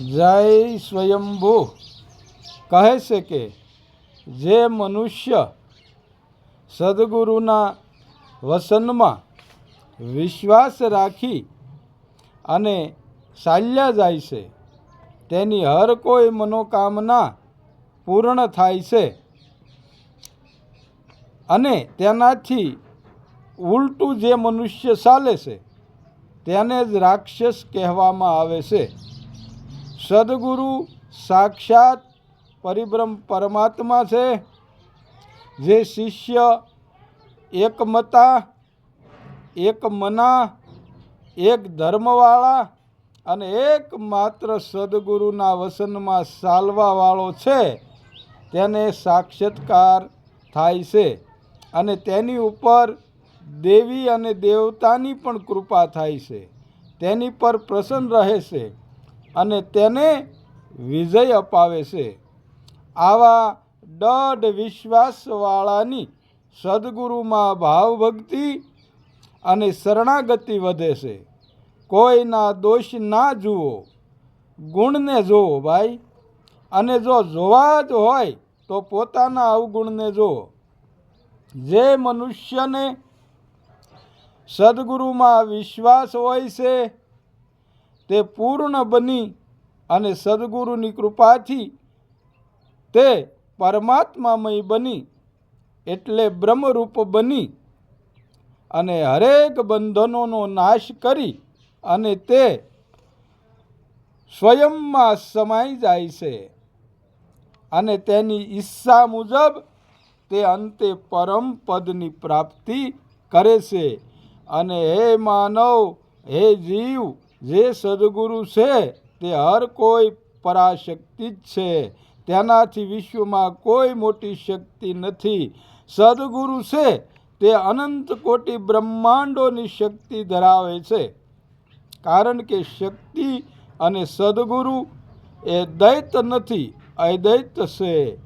જય સ્વયંભૂ. કહે છે કે, જે મનુષ્ય સદગુરુના વસનમાં વિશ્વાસ રાખી અને ચાલ્યા જાય છે, તેની હર કોઈ મનોકામના પૂર્ણ થાય છે અને તેનાથી ઉલટું જે મનુષ્ય ચાલે છે, તેને જ રાક્ષસ કહેવામાં આવે છે. સદગુરુ સાક્ષાત પરિબ્રહ્મ પરમાત્મા છે, જે શિષ્ય એકમતા એક મના એક ધર્મવાળા અને એકમાત્ર સદગુરુના વસનમાં ચાલવાવાળો છે, તેને સાક્ષાત્કાર થાય છે અને તેની ઉપર દેવી અને દેવતાની પણ કૃપા થાય છે. તેની પર પ્રસન્ન રહે છે. અને તેને વિજય અપાવે છે. આવા દઢ વિશ્વાસવાળાની સદગુરુમાં ભાવભક્તિ અને શરણાગતિ વધે છે. કોઈના દોષ ના જુઓ. ગુણને જુઓ ભાઈ. અને જો જોવા જ હોય તો પોતાના અવગુણને જુઓ જે મનુષ્યને સદગુરુમાં વિશ્વાસ હોય છે તે પૂર્ણ બની અને સદગુરુની કૃપાથી તે પરમાત્મામય બની એટલે બ્રહ્મરૂપ બની અને હરેક બંધનોનો નાશ કરી અને તે સ્વયંમાં સમાઈ જાય છે. અને તેની ઈચ્છા મુજબ તે અંતે પરમ પદની પ્રાપ્તિ કરે છે. અને હે માનવ, હે જીવ જે સદગુરુ છે તે હર કોઈ પરાશક્તિ જ છે. તેનાથી વિશ્વમાં કોઈ મોટી શક્તિ નથી. સદગુરુ છે તે અનંત કોટી બ્રહ્માંડોની શક્તિ ધરાવે છે. કારણ કે શક્તિ અને સદગુરુ એ દૈત નથી અદૈત છે.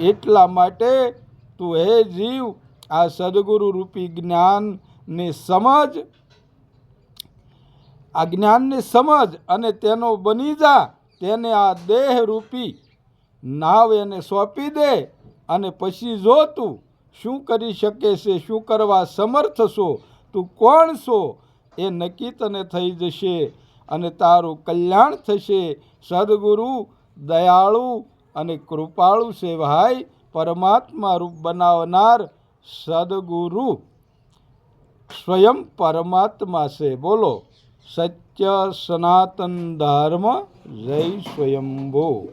એટલા માટે તું હે જીવ, આ સદગુરુ રૂપી જ્ઞાનને સમજ આ જ્ઞાનને સમજ અને તેનો બની જા તેને આ દેહ રૂપી નાવ એને સોંપી દે અને પછી જો તું શું કરી શકે છે, શું કરવા સમર્થ છો, તું કોણ છો, એ નક્કી તને થઈ જશે અને તારું કલ્યાણ થશે. સદગુરુ દયાળુ અને કૃપાળુ છે ભાઈ પરમાત્મા રૂપ બનાવનાર સદગુરુ. સ્વયં પરમાત્મા છે. બોલો. સત્ય સનાતન ધર્મ જય સ્વયંભૂ.